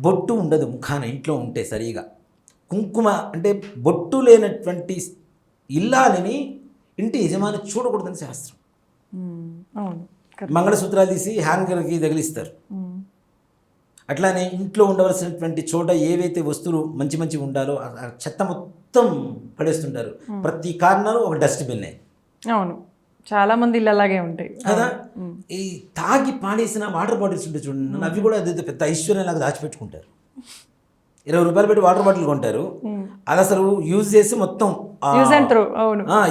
బొట్టు ఉండదు ముఖాన ఇంట్లో ఉంటే సరిగా. కుంకుమ అంటే బొట్టు లేనటువంటి ఇల్లాలని ఇంటి యజమాని చూడకూడదని శాస్త్రం. మంగళసూత్రాలు తీసి హ్యాంగర్కి తగిలిస్తారు. అట్లానే ఇంట్లో ఉండవలసినటువంటి చోట ఏవైతే వస్తువులు మంచి మంచి ఉండాలో చెత్త మొత్తం పడేస్తుంటారు. ప్రతి కారణాలు ఒక డస్ట్బిన్నే. అవును. చాలా మంది ఇల్లు అలాగే ఉంటాయి. కదా? ఈ తాగి పాడేసిన వాటర్ బాటిల్స్ ఉంటాయి చూడండి అవి కూడా అది పెద్ద ఐశ్వర్యంలాగా దాచిపెట్టుకుంటారు. ఇరవై రూపాయలు పెట్టి వాటర్ బాటిల్ కొంటారు. అది అసలు యూజ్ చేసి మొత్తం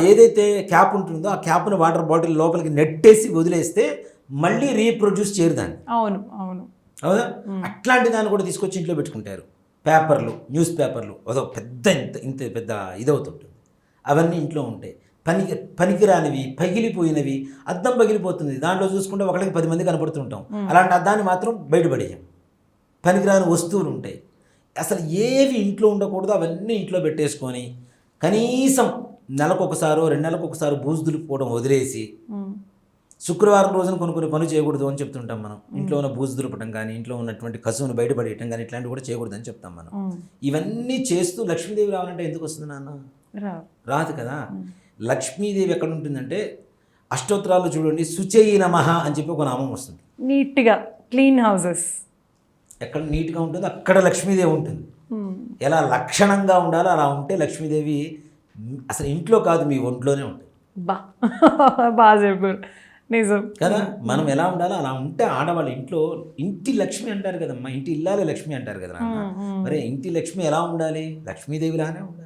ఏదైతే క్యాప్ ఉంటుందో ఆ క్యాప్ను వాటర్ బాటిల్ లోపలికి నెట్టేసి వదిలేస్తే మళ్ళీ రీప్రొడ్యూస్ చేయరు దాన్ని. అవును అవును. అవునా? అట్లాంటి దాన్ని కూడా తీసుకొచ్చి ఇంట్లో పెట్టుకుంటారు. పేపర్లు న్యూస్ పేపర్లు అదో పెద్ద ఇంత ఇంత పెద్ద ఇదవుతుంటుంది. అవన్నీ ఇంట్లో ఉంటాయి. పనికి పనికిరానివి పగిలిపోయినవి అద్దం పగిలిపోతుంది. దాంట్లో చూసుకుంటే ఒకరికి పది మంది కనపడుతుంటాం. అలాంటి అద్దాన్ని మాత్రం బయటపడేయం. పనికిరాని వస్తువులు ఉంటాయి. అసలు ఏవి ఇంట్లో ఉండకూడదో అవన్నీ ఇంట్లో పెట్టేసుకొని కనీసం నెలకు ఒకసారో రెండు నెలలకు ఒకసారి బూజు దులుపుకోవడం వదిలేసి. శుక్రవారం రోజున కొన్ని కొన్ని పనులు చేయకూడదు అని చెప్తుంటాం మనం. ఇంట్లో ఉన్న బూజు దులపడం కానీ ఇంట్లో ఉన్నటువంటి కసువును బయటపడేయటం కానీ ఇట్లాంటివి కూడా చేయకూడదు అని చెప్తాం మనం. ఇవన్నీ చేస్తూ లక్ష్మీదేవి రావాలంటే ఎందుకు వస్తుంది నాన్న? రాదు. కదా? లక్ష్మీదేవి ఎక్కడ ఉంటుందంటే అష్టోత్తరాలు చూడండి శుచయి నమః అని చెప్పి ఒక నామం వస్తుంది. నీట్గా క్లీన్ హౌసెస్. ఎక్కడ నీట్గా ఉంటుందో అక్కడ లక్ష్మీదేవి ఉంటుంది. ఎలా లక్షణంగా ఉండాలో అలా ఉంటే లక్ష్మీదేవి అసలు ఇంట్లో కాదు మీ ఒంట్లోనే ఉంటుంది. బా బాగా చెప్పారు. నిజం. కదా? మనం ఎలా ఉండాలో అలా ఉంటే ఆడవాళ్ళ ఇంట్లో ఇంటి లక్ష్మి అంటారు కదమ్మా ఇంటి ఇల్లాలే లక్ష్మి అంటారు కదా మరి ఇంటి లక్ష్మి ఎలా ఉండాలి? లక్ష్మీదేవిలానే ఉండాలి.